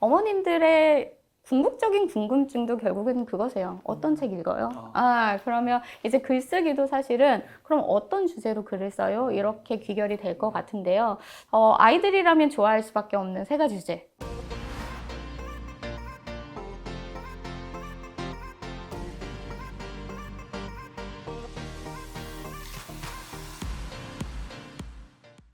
어머님들의 궁극적인 궁금증도 결국은 그거세요. 어떤 책 읽어요? 아. 아, 그러면 이제 글쓰기도 사실은 그럼 어떤 주제로 글을 써요? 이렇게 귀결이 될 것 같은데요. 어, 아이들이라면 좋아할 수밖에 없는 세 가지 주제.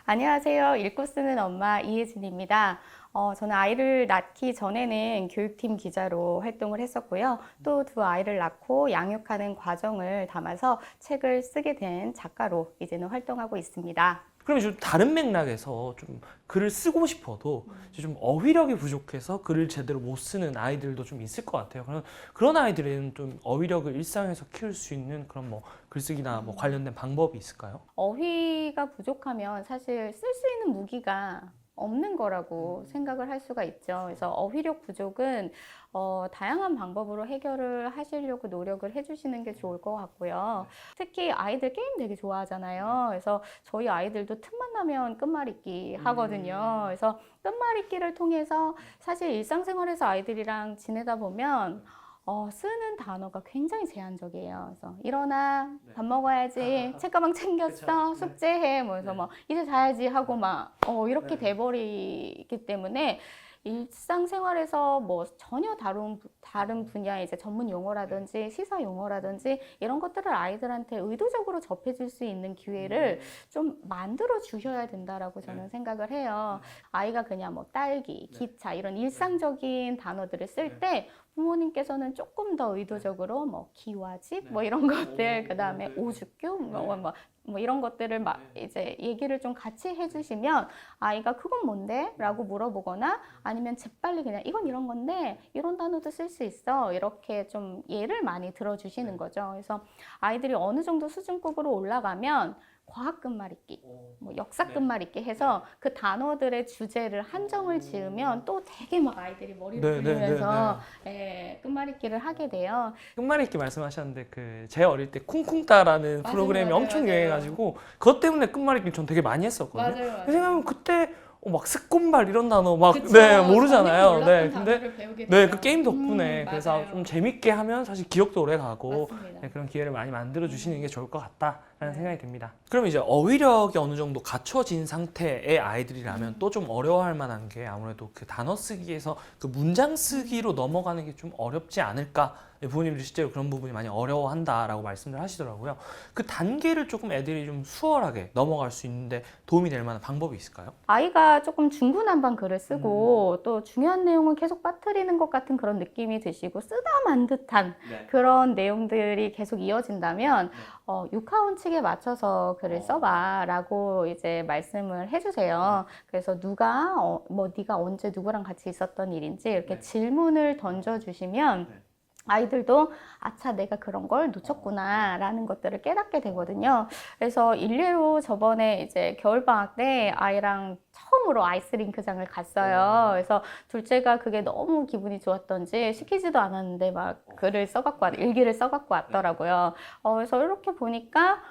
안녕하세요. 읽고 쓰는 엄마 이혜진입니다. 어, 저는 아이를 낳기 전에는 교육팀 기자로 활동을 했었고요. 또 두 아이를 낳고 양육하는 과정을 담아서 책을 쓰게 된 작가로 이제는 활동하고 있습니다. 그럼 좀 다른 맥락에서 좀 글을 쓰고 싶어도 좀 어휘력이 부족해서 글을 제대로 못 쓰는 아이들도 좀 있을 것 같아요. 그런 그런 아이들은 좀 어휘력을 일상에서 키울 수 있는 그런 뭐 글쓰기나 뭐 관련된 방법이 있을까요? 어휘가 부족하면 사실 쓸 수 있는 무기가 없는 거라고 생각을 할 수가 있죠. 그래서 어휘력 부족은 어, 다양한 방법으로 해결을 하시려고 노력을 해주시는 게 좋을 것 같고요. 특히 아이들 게임 되게 좋아하잖아요. 그래서 저희 아이들도 틈만 나면 끝말잇기 하거든요. 그래서 끝말잇기를 통해서 사실 일상생활에서 아이들이랑 지내다 보면 어, 쓰는 단어가 굉장히 제한적이에요. 그래서 일어나, 밥 먹어야지, 책가방 챙겼어, 그쵸. 네. 숙제해, 뭐 해서 네. 뭐 이제 자야지 하고 막 어, 이렇게 네. 돼버리기 때문에 일상생활에서 뭐 전혀 다른 부- 다른 분야의 이제 전문 용어라든지 시사 용어라든지 이런 것들을 아이들한테 의도적으로 접해줄 수 있는 기회를 좀 만들어 주셔야 된다라고 저는 네. 생각을 해요. 아이가 그냥 뭐 딸기, 네. 기차 이런 일상적인 단어들을 쓸때 부모님께서는 조금 더 의도적으로 뭐 기와집 네. 뭐 이런 것들 오, 그다음에 네. 오죽교 뭐, 네. 뭐, 뭐 이런 것들을 막 네. 이제 얘기를 좀 같이 해주시면 아이가 그건 뭔데? 라고 물어보거나 아니면 재빨리 그냥 이건 이런 건데 이런 단어도 쓸 수 있어 이렇게 좀 예를 많이 들어주시는 네. 거죠. 그래서 아이들이 어느 정도 수준급으로 올라가면 과학 끝말잇기 뭐 역사 네. 끝말잇기 해서 그 단어들의 주제를 한정을 지으면 또 되게 막 아이들이 머리를 네, 네, 굴리면서 예, 끝말잇기를 하게 돼요. 끝말잇기 말씀하셨는데 그 제 어릴 때 쿵쿵따라는 맞아요, 프로그램이 맞아요, 엄청 맞아요. 유행해가지고 그것 때문에 끝말잇기 전 되게 많이 했었거든요. 맞아요. 왜냐면 그때 어, 막 스콘발 이런 단어 막 그쵸. 네, 모르잖아요. 네, 근데 네. 그 게임 덕분에 음, 그래서 맞아요. 좀 재밌게 하면 사실 기억도 오래 가고 맞습니다. 네, 그런 기회를 많이 만들어 주시는 게 좋을 것 같다 네. 생각이 듭니다. 그럼 이제 어휘력이 어느 정도 갖춰진 상태의 아이들이라면 또좀 어려워할 만한 게 아무래도 그 단어 쓰기에서 그 문장 쓰기로 넘어가는 게 좀 어렵지 않을까? 네, 부모님들이 실제로 그런 부분이 많이 어려워한다라고 말씀을 하시더라고요. 그 단계를 조금 애들이 좀 수월하게 넘어갈 수 있는데 도움이 될 만한 방법이 있을까요? 아이가 조금 중구난방 글을 쓰고 음. 또 중요한 내용을 계속 빠뜨리는 것 같은 그런 느낌이 드시고 쓰다 만 듯한 네. 그런 내용들이 계속 이어진다면 네. 어, 육하원칙에 맞춰서 글을 어. 써봐라고 이제 말씀을 해주세요. 그래서 누가 어, 뭐 네가 언제 누구랑 같이 있었던 일인지 이렇게 네. 질문을 던져주시면 네. 아이들도 아차 내가 그런 걸 놓쳤구나 라는 것들을 깨닫게 되거든요. 그래서 일례로 저번에 이제 겨울 방학 때 아이랑 처음으로 아이스링크장을 갔어요. 그래서 둘째가 그게 너무 기분이 좋았던지 시키지도 않았는데 막 글을 써갖고 왔, 일기를 써갖고 왔더라고요. 어, 그래서 이렇게 보니까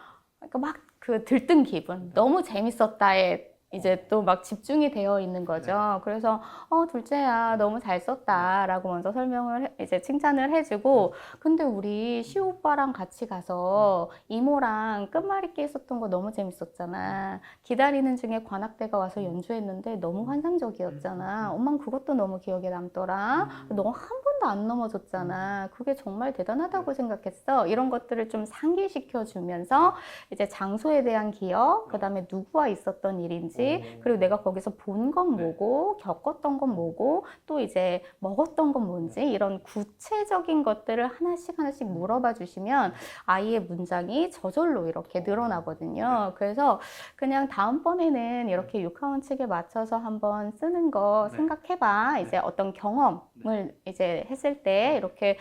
막그 들뜬 기분, 너무 재밌었다에 이제 또 막 집중이 되어 있는 거죠. 그래서 어 둘째야 너무 잘 썼다라고 먼저 설명을 해- 이제 칭찬을 해주고 근데 우리 시우 오빠랑 같이 가서 이모랑 끝말잇기 했었던 거 너무 재밌었잖아. 기다리는 중에 관악대가 와서 연주했는데 너무 환상적이었잖아. 엄마는 그것도 너무 기억에 남더라. 너한 번도 안 넘어졌잖아. 그게 정말 대단하다고 생각했어. 이런 것들을 좀 상기시켜 주면서 이제 장소에 대한 기억, 그 다음에 누구와 있었던 일인지, 그리고 내가 거기서 본건 네. 뭐고, 겪었던 건 뭐고, 또 이제 먹었던 건 뭔지, 이런 구체적인 것들을 하나씩 하나씩 물어봐 주시면 아이의 문장이 저절로 이렇게 늘어나거든요. 그래서 그냥 다음번에는 이렇게 육하원칙에 맞춰서 한번 쓰는 거 네. 생각해봐. 이제 어떤 경험을 이제 했을 때 이렇게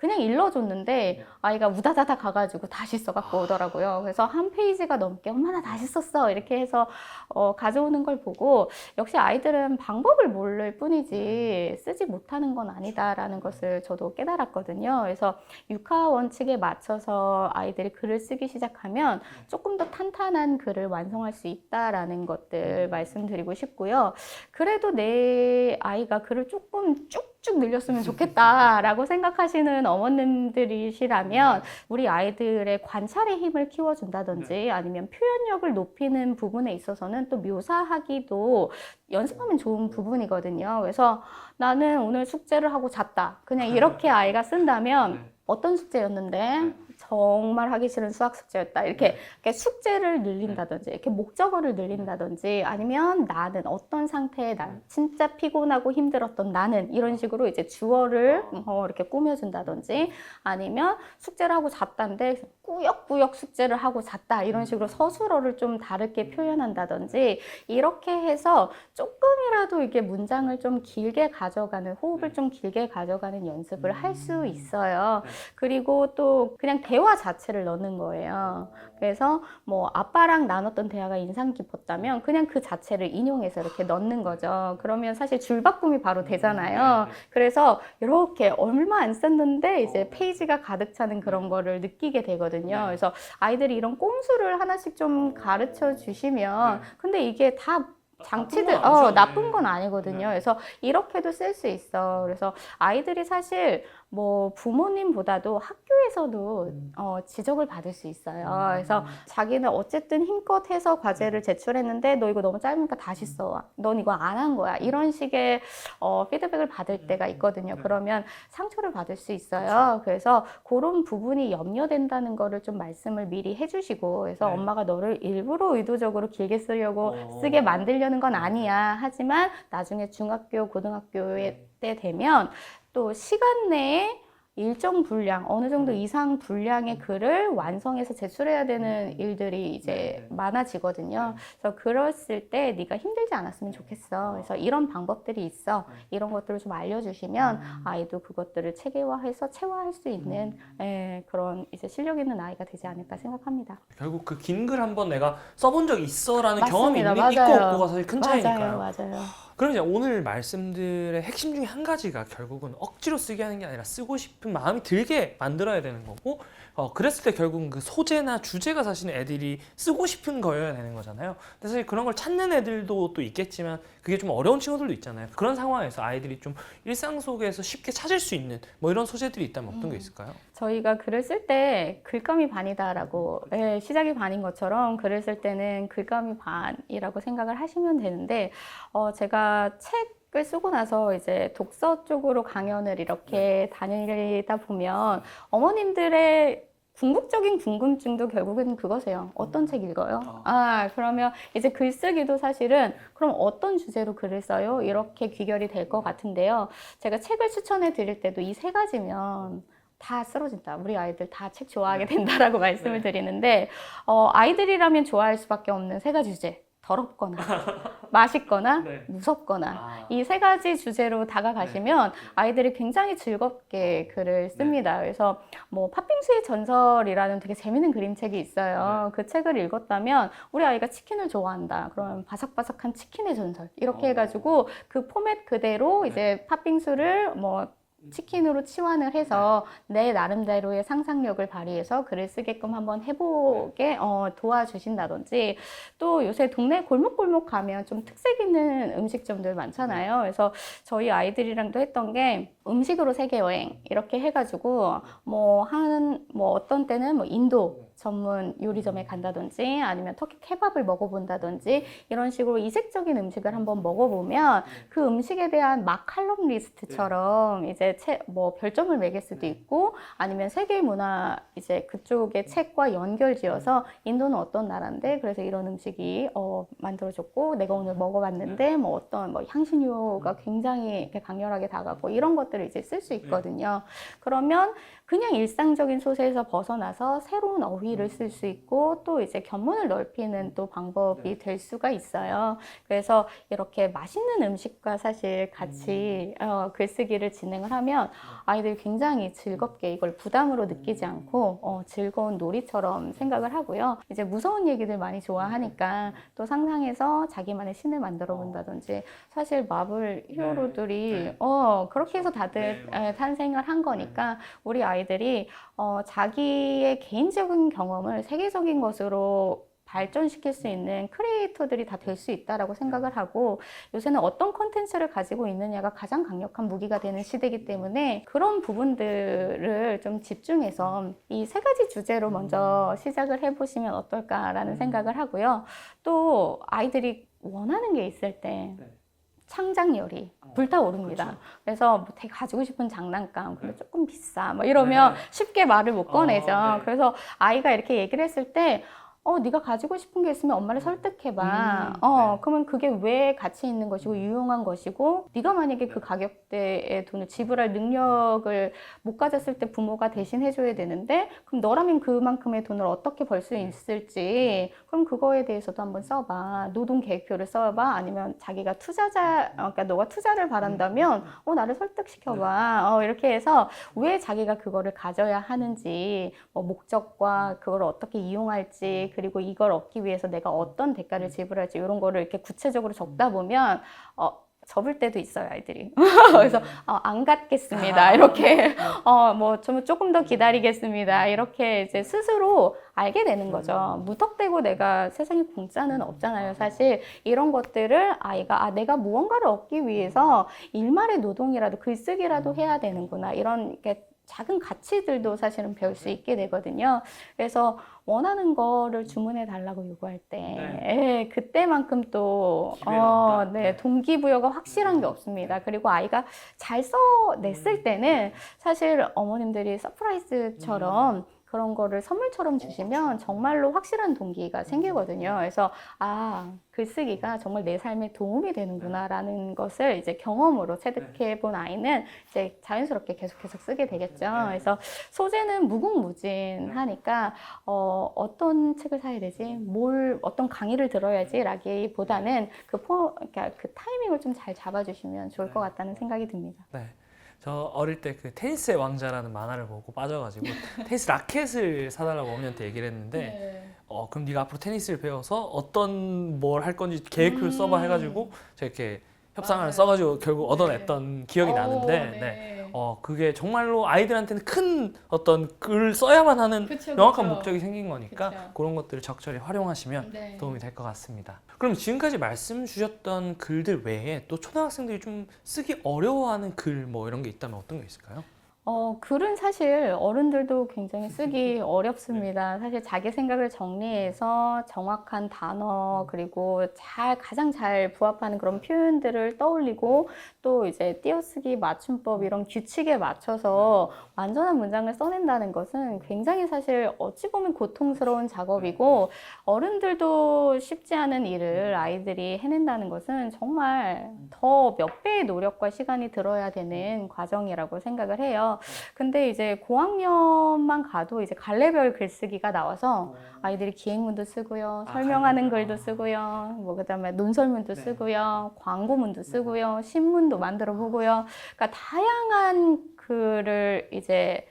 그냥 일러줬는데 아이가 우다다다 가가지고 다시 써갖고 오더라고요. 그래서 한 페이지가 넘게 엄마 나 다시 썼어 이렇게 해서 어, 가져오는 걸 보고 역시 아이들은 방법을 모를 뿐이지 쓰지 못하는 건 아니다라는 것을 저도 깨달았거든요. 그래서 육하 원칙에 맞춰서 아이들이 글을 쓰기 시작하면 조금 더 탄탄한 글을 완성할 수 있다라는 것들 말씀드리고 싶고요. 그래도 내 아이가 글을 조금 쭉쭉 늘렸으면 좋겠다라고 생각하시는 어머님들이시라면 우리 아이들의 관찰의 힘을 키워준다든지 아니면 표현력을 높이는 부분에 있어서는 또 묘사하기도 연습하면 좋은 부분이거든요. 그래서 나는 오늘 숙제를 하고 잤다. 그냥 이렇게 아이가 쓴다면 어떤 숙제였는데 정말 하기 싫은 수학 숙제였다. 이렇게, 이렇게 숙제를 늘린다든지, 이렇게 목적어를 늘린다든지, 아니면 나는 어떤 상태에 나 진짜 피곤하고 힘들었던 나는 이런 식으로 이제 주어를 어, 이렇게 꾸며준다든지, 아니면 숙제를 하고 잤다인데 꾸역꾸역 숙제를 하고 잤다. 이런 식으로 서술어를 좀 다르게 표현한다든지 이렇게 해서 조금이라도 이게 문장을 좀 길게 가져가는 호흡을 좀 길게 가져가는 연습을 할 수 있어요. 그리고 또 그냥 대화 자체를 넣는 거예요. 그래서 뭐 아빠랑 나눴던 대화가 인상 깊었다면 그냥 그 자체를 인용해서 이렇게 넣는 거죠. 그러면 사실 줄바꿈이 바로 되잖아요. 그래서 이렇게 얼마 안 썼는데 이제 페이지가 가득 차는 그런 거를 느끼게 되거든요. 그래서 아이들이 이런 꼼수를 하나씩 좀 가르쳐 주시면 근데 이게 다 장치들, 나쁜. 어, 나쁜 네. 건 아니거든요. 네. 그래서 이렇게도 쓸 수 있어. 그래서 아이들이 사실 뭐 부모님보다도 학교에서도 음. 어, 지적을 받을 수 있어요. 그래서 자기는 어쨌든 힘껏 해서 과제를 제출했는데 너 이거 너무 짧으니까 다시 써. 넌 이거 안 한 거야. 이런 식의 어, 피드백을 받을 때가 있거든요. 네. 그러면 상처를 받을 수 있어요. 그래서 그런 부분이 염려된다는 거를 좀 말씀을 미리 해주시고 그래서 네. 엄마가 너를 일부러 의도적으로 길게 쓰려고 어. 쓰게 만들려는 건 아니야. 하지만 나중에 중학교, 고등학교에 때 되면 또 시간 내에 일정 분량, 어느 정도 이상 분량의 글을 완성해서 제출해야 되는 일들이 이제 네, 네. 많아지거든요. 그래서 그랬을 때 네가 힘들지 않았으면 좋겠어. 그래서 이런 방법들이 있어. 이런 것들을 좀 알려주시면 아이도 그것들을 체계화해서 체화할 수 있는 예, 그런 이제 실력 있는 아이가 되지 않을까 생각합니다. 결국 그 긴 글 한 번 내가 써본 적 있어라는 맞습니다. 경험이 있는, 있고 맞아요. 없고가 사실 큰 차이니까요. 맞아요, 맞아요. 그럼 이제 오늘 말씀들의 핵심 중에 한 가지가 결국은 억지로 쓰게 하는 게 아니라 쓰고 싶은 마음이 들게 만들어야 되는 거고 어, 그랬을 때 결국은 그 소재나 주제가 사실은 애들이 쓰고 싶은 거여야 되는 거잖아요. 근데 사실 그런 걸 찾는 애들도 또 있겠지만 그게 좀 어려운 친구들도 있잖아요. 그런 상황에서 아이들이 좀 일상 속에서 쉽게 찾을 수 있는 뭐 이런 소재들이 있다면 어떤 게 있을까요? 저희가 글을 쓸 때 글감이 반이다라고 예, 시작이 반인 것처럼 글을 쓸 때는 글감이 반이라고 생각을 하시면 되는데 어, 제가 책을 쓰고 나서 이제 독서 쪽으로 강연을 이렇게 다니다 보면 어머님들의 궁극적인 궁금증도 결국은 그거세요. 어떤 책 읽어요? 아, 그러면 이제 글쓰기도 사실은 그럼 어떤 주제로 글을 써요? 이렇게 귀결이 될 것 같은데요. 제가 책을 추천해 드릴 때도 이 세 가지면 다 쓰러진다. 우리 아이들 다 책 좋아하게 된다라고 말씀을 드리는데, 어, 아이들이라면 좋아할 수밖에 없는 세 가지 주제. 더럽거나, 맛있거나, 네. 무섭거나. 이세 가지 주제로 다가가시면 아이들이 굉장히 즐겁게 글을 씁니다. 그래서 뭐 팥빙수의 전설이라는 되게 재밌는 그림책이 있어요. 그 책을 읽었다면 우리 아이가 치킨을 좋아한다. 그러면 바삭바삭한 치킨의 전설 이렇게 어. 해가지고 그 포맷 그대로 이제 팥빙수를 뭐 치킨으로 치환을 해서 내 나름대로의 상상력을 발휘해서 글을 쓰게끔 한번 해보게 어, 도와주신다든지 또 요새 동네 골목골목 가면 좀 특색 있는 음식점들 많잖아요. 그래서 저희 아이들이랑도 했던 게 음식으로 세계 여행 이렇게 해가지고 뭐 한뭐 어떤 때는 뭐 인도 전문 요리점에 간다든지 아니면 터키 케밥을 먹어본다든지 이런 식으로 이색적인 음식을 한번 먹어보면 그 음식에 대한 마칼럼 리스트처럼 이제 책, 뭐 별점을 매길 수도 있고 아니면 세계 문화 이제 그쪽의 책과 연결지어서 인도는 어떤 나라인데 그래서 이런 음식이 어, 만들어졌고 내가 오늘 먹어봤는데 뭐 어떤 뭐 향신료가 굉장히 강렬하게 다가고 이런 것들을 이제 쓸 수 있거든요. 그러면 그냥 일상적인 소재에서 벗어나서 새로운 어휘 어휘를 쓸 수 있고 또 이제 견문을 넓히는 또 방법이 될 수가 있어요. 그래서 이렇게 맛있는 음식과 사실 같이 어, 글쓰기를 진행을 하면 아이들이 굉장히 즐겁게 이걸 부담으로 느끼지 않고 어, 즐거운 놀이처럼 생각을 하고요. 이제 무서운 얘기들 많이 좋아하니까 또 상상해서 자기만의 신을 만들어 본다든지 사실 마블 히어로들이 네. 어, 그렇게 해서 다들 네, 에, 탄생을 한 거니까 우리 아이들이 어, 자기의 개인적인 경험을 세계적인 것으로 발전시킬 수 있는 크리에이터들이 다 될 수 있다라고 생각을 하고 요새는 어떤 컨텐츠를 가지고 있느냐가 가장 강력한 무기가 되는 시대이기 때문에 그런 부분들을 좀 집중해서 이 세 가지 주제로 먼저 시작을 해보시면 어떨까라는 생각을 하고요. 또 아이들이 원하는 게 있을 때 네. 창작열이 불타오릅니다. 그렇죠. 그래서 뭐 되게 가지고 싶은 장난감, 근데 조금 비싸. 뭐 이러면 쉽게 말을 못 어, 꺼내죠. 네. 그래서 아이가 이렇게 얘기를 했을 때, 어, 네가 가지고 싶은 게 있으면 엄마를 설득해봐. 음, 어, 네. 그러면 그게 왜 가치 있는 것이고 유용한 것이고, 네가 만약에 그 가격대의 돈을 지불할 능력을 못 가졌을 때 부모가 대신 해줘야 되는데, 그럼 너라면 그만큼의 돈을 어떻게 벌 수 있을지, 그럼 그거에 대해서도 한번 써봐. 노동 계획표를 써봐. 아니면 자기가 투자자, 어, 그러니까 너가 투자를 바란다면, 어, 나를 설득시켜봐. 어, 이렇게 해서 왜 자기가 그거를 가져야 하는지, 뭐 목적과 그걸 어떻게 이용할지, 그리고 이걸 얻기 위해서 내가 어떤 대가를 지불할지, 이런 거를 이렇게 구체적으로 적다 보면, 어, 접을 때도 있어요, 아이들이. 그래서, 어, 안 갖겠습니다. 이렇게. 어, 뭐, 좀 조금 더 기다리겠습니다. 이렇게 이제 스스로 알게 되는 거죠. 무턱대고 내가 세상에 공짜는 없잖아요, 사실. 이런 것들을 아이가, 아, 내가 무언가를 얻기 위해서 일말의 노동이라도 글쓰기라도 해야 되는구나. 이런 게 작은 가치들도 사실은 배울 수 있게 되거든요. 그래서 원하는 거를 주문해 달라고 요구할 때, 예, 그때만큼 또, 어, 없다. 네, 동기부여가 확실한 게 없습니다. 그리고 아이가 잘 써냈을 때는 사실 어머님들이 서프라이즈처럼 그런 거를 선물처럼 주시면 정말로 확실한 동기가 생기거든요. 그래서 아 글쓰기가 정말 내 삶에 도움이 되는구나라는 것을 이제 경험으로 체득해 본 아이는 이제 자연스럽게 계속해서 쓰게 되겠죠. 그래서 소재는 무궁무진하니까 어, 어떤 책을 사야 되지, 뭘 어떤 강의를 들어야지라기보다는 그 포, 그러니까 그 타이밍을 좀 잘 잡아주시면 좋을 것 같다는 생각이 듭니다. 네. 저 어릴 때 그 테니스의 왕자라는 만화를 보고 빠져가지고 테니스 라켓을 사달라고 어머니한테 얘기를 했는데 어 그럼 네가 앞으로 테니스를 배워서 어떤 뭘 할 건지 계획표를 음. 써봐 해가지고 제가 이렇게 협상을 맞아요. 써가지고 결국 네. 얻어냈던 기억이 오, 나는데 네. 네. 어 그게 정말로 아이들한테는 큰 어떤 글을 써야만 하는 그쵸, 명확한 그쵸. 목적이 생긴 거니까 그쵸. 그런 것들을 적절히 활용하시면 네. 도움이 될 것 같습니다. 그럼 지금까지 말씀 주셨던 글들 외에 또 초등학생들이 좀 쓰기 어려워하는 글 뭐 이런 게 있다면 어떤 게 있을까요? 어, 글은 사실 어른들도 굉장히 쓰기 어렵습니다. 사실 자기 생각을 정리해서 정확한 단어, 그리고 잘, 가장 잘 부합하는 그런 표현들을 떠올리고 또 이제 띄어쓰기, 맞춤법 이런 규칙에 맞춰서 완전한 문장을 써낸다는 것은 굉장히 사실 어찌 보면 고통스러운 작업이고 어른들도 쉽지 않은 일을 아이들이 해낸다는 것은 정말 더 몇 배의 노력과 시간이 들어야 되는 과정이라고 생각을 해요. 근데 이제 고학년만 가도 이제 갈래별 글쓰기가 나와서 아이들이 기행문도 쓰고요, 아, 설명하는 갈래별. 글도 쓰고요, 뭐 그다음에 논설문도 네. 쓰고요, 광고문도 쓰고요, 신문도 만들어 보고요. 그러니까 다양한 글을 이제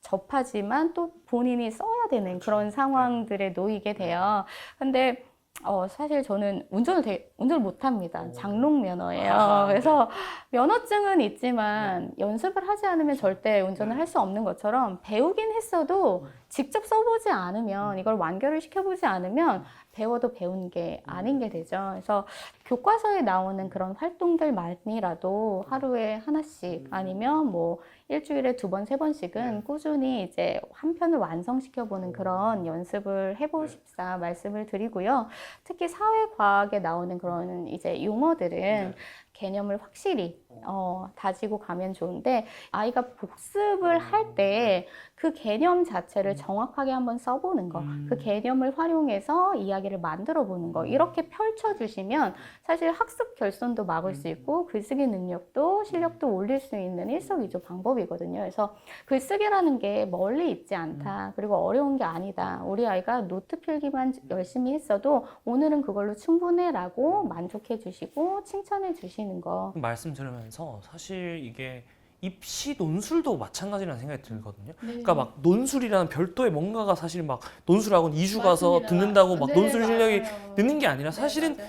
접하지만 또 본인이 써야 되는 그런 상황들에 놓이게 돼요. 근데 어, 사실 저는 운전을 되게, 운전을 못 합니다. 장롱 면허예요. 아, 네. 그래서 면허증은 있지만 연습을 하지 않으면 절대 운전을 할수 없는 것처럼 배우긴 했어도 직접 써보지 않으면 이걸 완결을 시켜보지 않으면 배워도 배운 게 아닌 게 되죠. 그래서 교과서에 나오는 그런 활동들만이라도 하루에 하나씩 아니면 뭐 일주일에 두 번, 세 번씩은 꾸준히 이제 한 편을 완성시켜 보는 그런 연습을 해보십사 말씀을 드리고요. 특히 사회과학에 나오는 그런 이제 용어들은 개념을 확실히 어, 다지고 가면 좋은데 아이가 복습을 할 때 그 개념 자체를 정확하게 한번 써보는 거, 음. 그 개념을 활용해서 이야기를 만들어 보는 거 이렇게 펼쳐주시면 사실 학습 결손도 막을 수 있고 글쓰기 능력도 실력도 올릴 수 있는 일석이조 방법이거든요. 그래서 글쓰기라는 게 멀리 있지 않다. 그리고 어려운 게 아니다. 우리 아이가 노트 필기만 열심히 했어도 오늘은 그걸로 충분해라고 만족해 주시고 칭찬해 주시는 거. 말씀 들으면서 사실 이게 입시 논술도 마찬가지라는 생각이 들거든요. 네. 그러니까 막 논술이라는 별도의 뭔가가 사실 막 논술학원 2주 가서 듣는다고 네, 막 논술 실력이 느는 게 아니라 사실은 이 파-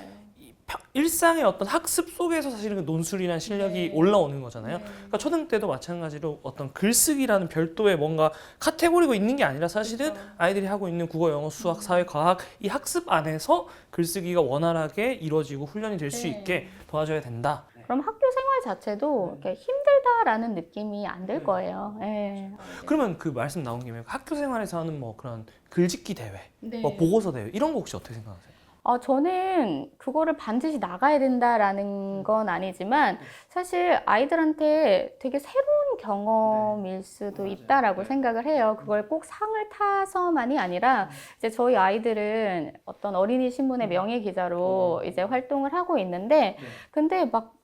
일상의 어떤 학습 속에서 사실은 그 논술이라는 실력이 네. 올라오는 거잖아요. 그러니까 초등 때도 마찬가지로 어떤 글쓰기라는 별도의 뭔가 카테고리가 있는 게 아니라 사실은 아이들이 하고 있는 국어, 영어, 수학, 사회, 과학 이 학습 안에서 글쓰기가 원활하게 이루어지고 훈련이 될수 네. 있게 도와줘야 된다. 그럼 학교 생활 자체도 이렇게 힘들다라는 느낌이 안 들 거예요. 예. 그러면 그 말씀 나온 김에 학교 생활에서 하는 뭐 그런 글짓기 대회, 네. 뭐 보고서 대회 이런 거 혹시 어떻게 생각하세요? 어, 저는 그거를 반드시 나가야 된다라는 건 아니지만 사실 아이들한테 되게 새로운 경험일 수도 있다라고 생각을 해요. 그걸 꼭 상을 타서만이 아니라 이제 저희 아이들은 어떤 어린이 신문의 명예 기자로 이제 활동을 하고 있는데 근데 막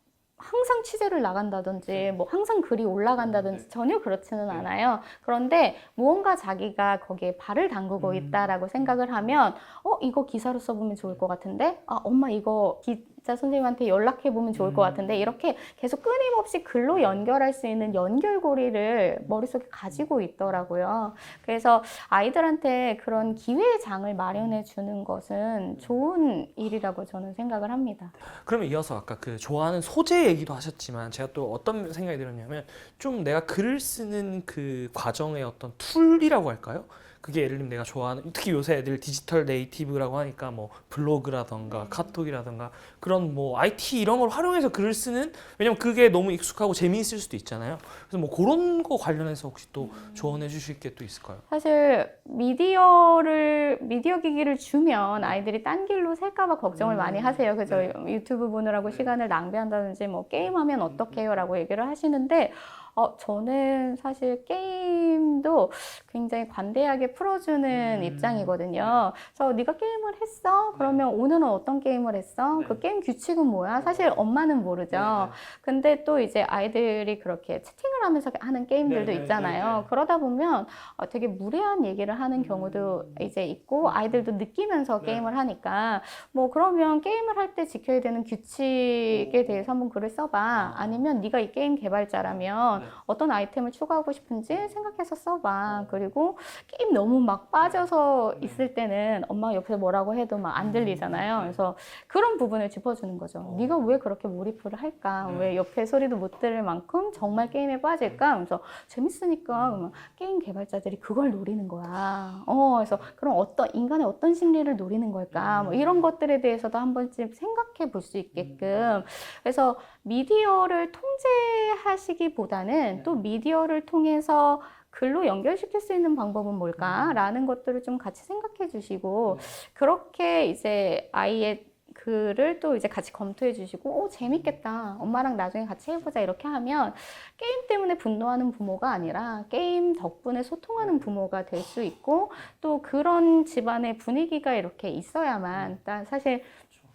항상 취재를 나간다든지 뭐 항상 글이 올라간다든지 전혀 그렇지는 않아요. 그런데 무언가 자기가 거기에 발을 담그고 있다라고 생각을 하면 어 이거 기사로 써보면 좋을 것 같은데? 아 엄마 이거 기 자 선생님한테 연락해 보면 좋을 것 같은데 이렇게 계속 끊임없이 글로 연결할 수 있는 연결고리를 머릿속에 가지고 있더라고요. 그래서 아이들한테 그런 기회의 장을 마련해 주는 것은 좋은 일이라고 저는 생각을 합니다. 그러면 이어서 아까 그 좋아하는 소재 얘기도 하셨지만 제가 또 어떤 생각이 들었냐면 좀 내가 글을 쓰는 그 과정의 어떤 툴이라고 할까요? 그게 예를 들면 내가 좋아하는 특히 요새 애들 디지털 네이티브라고 하니까 뭐 블로그라던가 카톡이라던가 그런 뭐 IT 이런 걸 활용해서 글을 쓰는 왜냐면 그게 너무 익숙하고 재미있을 수도 있잖아요. 그래서 뭐 그런 거 관련해서 혹시 또 조언해 주실 게 또 있을까요? 사실 미디어를 미디어 기기를 주면 아이들이 딴 길로 셀까봐 걱정을 많이 하세요. 그래서 유튜브 보느라고 시간을 낭비한다든지 뭐 게임하면 어떡해요라고 얘기를 하시는데 어, 저는 사실 게임도 굉장히 관대하게 풀어주는 음. 입장이거든요. 그래서 네가 게임을 했어? 그러면 오늘은 어떤 게임을 했어? 그 게임 규칙은 뭐야? 사실 엄마는 모르죠. 근데 또 이제 아이들이 그렇게 채팅을 하면서 하는 게임들도 네, 네, 있잖아요. 네, 네. 그러다 보면 어, 되게 무례한 얘기를 하는 경우도 이제 있고 아이들도 느끼면서 네. 게임을 하니까 뭐 그러면 게임을 할 때 지켜야 되는 규칙에 대해서 한번 글을 써봐. 아니면 네가 이 게임 개발자라면 네. 어떤 아이템을 추가하고 싶은지 생각해서 써봐. 그리고 게임 너무 막 빠져서 네. 있을 때는 엄마가 옆에서 뭐라고 해도 막 안 들리잖아요. 네. 그래서 그런 부분을 짚어주는 거죠. 네가 왜 그렇게 몰입을 할까? 네. 왜 옆에 소리도 못 들을 만큼 정말 게임에 빠질까? 그래서 재밌으니까 그러면 게임 개발자들이 그걸 노리는 거야. 어, 그래서 그럼 어떤 인간의 어떤 심리를 노리는 걸까? 뭐 이런 것들에 대해서도 한 번쯤 생각해 볼 수 있게끔. 그래서 미디어를 통제하시기보다는 또 미디어를 통해서 글로 연결시킬 수 있는 방법은 뭘까라는 것들을 좀 같이 생각해 주시고 그렇게 이제 아이의 글을 또 이제 같이 검토해 주시고 오 재밌겠다. 엄마랑 나중에 같이 해보자. 이렇게 하면 게임 때문에 분노하는 부모가 아니라 게임 덕분에 소통하는 부모가 될 수 있고 또 그런 집안의 분위기가 이렇게 있어야만 나 사실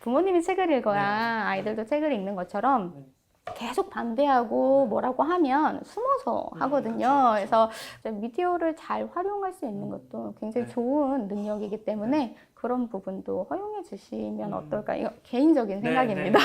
부모님이 책을 읽어야 아이들도 책을 읽는 것처럼 계속 반대하고 뭐라고 하면 숨어서 하거든요. 그래서 이제 미디어를 잘 활용할 수 있는 것도 굉장히 네. 좋은 능력이기 때문에 그런 부분도 허용해 주시면 음. 어떨까? 이거 개인적인 생각입니다.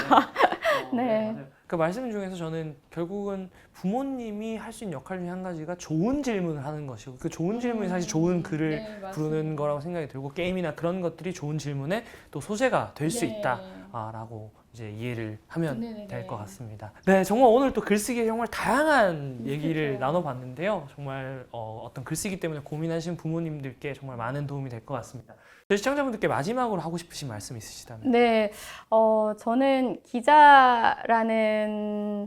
네. 그 말씀 중에서 저는 결국은 부모님이 할 수 있는 역할 중에 한 가지가 좋은 질문을 하는 것이고 그 좋은 질문이 사실 좋은 글을 네, 부르는 거라고 생각이 들고 게임이나 그런 것들이 좋은 질문에 또 소재가 될수 네. 있다라고 이제 이해를 하면 네네네. 될것 같습니다. 네, 정말 오늘 또 글쓰기에 정말 다양한 얘기를. 나눠봤는데요. 정말 어, 어떤 글쓰기 때문에 고민하시는 부모님들께 정말 많은 도움이 될 것 같습니다. 시청자분들께 마지막으로 하고 싶으신 말씀 있으시다면 네, 어, 저는 기자라는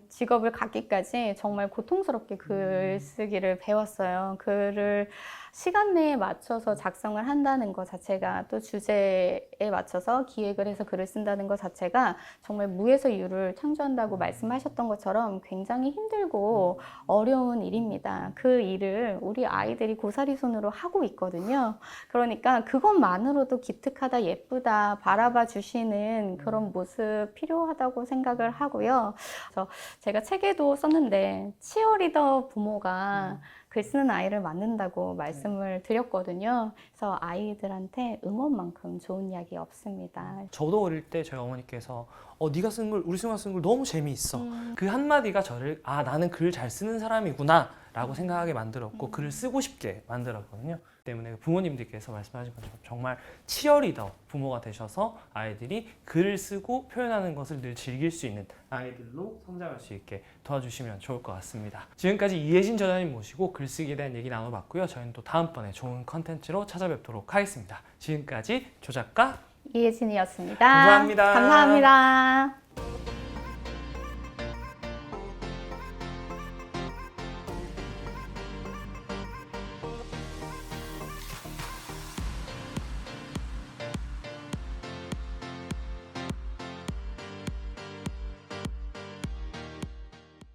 직업을 갖기까지 정말 고통스럽게 글쓰기를 배웠어요. 글을 시간 내에 맞춰서 작성을 한다는 것 자체가 또 주제에 맞춰서 기획을 해서 글을 쓴다는 것 자체가 정말 무에서 유를 창조한다고 말씀하셨던 것처럼 굉장히 힘들고 어려운 일입니다. 그 일을 우리 아이들이 고사리 손으로 하고 있거든요. 그러니까 그것만으로 도 기특하다, 예쁘다, 바라봐 주시는 그런 모습 필요하다고 생각을 하고요. 그래서 제가 책에도 썼는데 치어리더 부모가 글 쓰는 아이를 만든다고 말씀을 드렸거든요. 그래서 아이들한테 응원만큼 좋은 이야기 없습니다. 저도 어릴 때 저희 어머니께서 어 네가 쓴글 우리 승우가 쓴글 너무 재미있어 음. 그 한마디가 저를 아 나는 글 잘 쓰는 사람이구나 라고 생각하게 만들었고 글을 쓰고 싶게 만들었거든요 때문에 부모님들께서 말씀하신 것처럼 정말 치어리더 부모가 되셔서 아이들이 글을 쓰고 표현하는 것을 늘 즐길 수 있는 아이들로 성장할 수 있게 도와주시면 좋을 것 같습니다 지금까지 이혜진 저자님 모시고 글쓰기에 대한 얘기 나눠봤고요 저희는 또 다음번에 좋은 컨텐츠로 찾아뵙도록 하겠습니다 지금까지 조작가 이혜진이었습니다. 감사합니다. 감사합니다.